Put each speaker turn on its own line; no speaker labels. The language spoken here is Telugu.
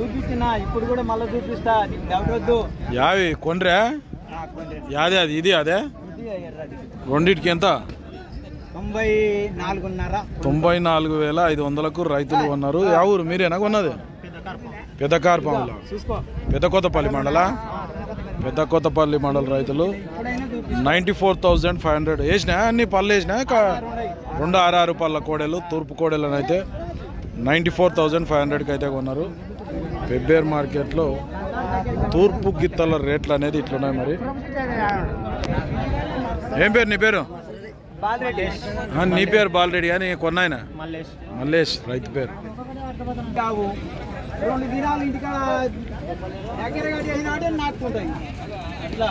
చూపించిన ఇప్పుడు కూడా మళ్ళీ చూపిస్తా నీకు డౌట్ వద్దు.
యావి కొండ్రా? యాదే అది ఇది అదే. రెండిటికి ఎంత?
తొంభై నాలుగున్నర.
తొంభై నాలుగు వేల ఐదు వందలకు రైతులు కొన్నారు. యా ఊరు మీరేనా కొన్నది? పెద్ద కార్పాములో
చూసుకో.
పెద్ద కొత్తపల్లి మండల? పెద్ద కొత్తపల్లి మండల. రైతులు? Ninety four thousand five hundred వేసినా? అన్ని పళ్ళు వేసినా? కా- రెండు ఆరు పళ్ళ కోడెలు తూర్పు కోడెలను అయితే నైంటీ ఫోర్ థౌజండ్ ఫైవ్ హండ్రెడ్కి అయితే కొన్నారు. పెబ్బేర్ మార్కెట్లో తూర్పు గిత్తల రేట్లు అనేది ఇట్లున్నాయి మరి. ఏం పేరు నీ పేరు? నీ పేరు బాలరెడ్డి అని కొన్నాయన?
మల్లేష్.
మల్లేష్ రైతు పేరు.
కావు. రెండు దినాలు ఇంటికాడ దగ్గరగా చేసినాడే నాటుకుంటాయి ఇట్లా.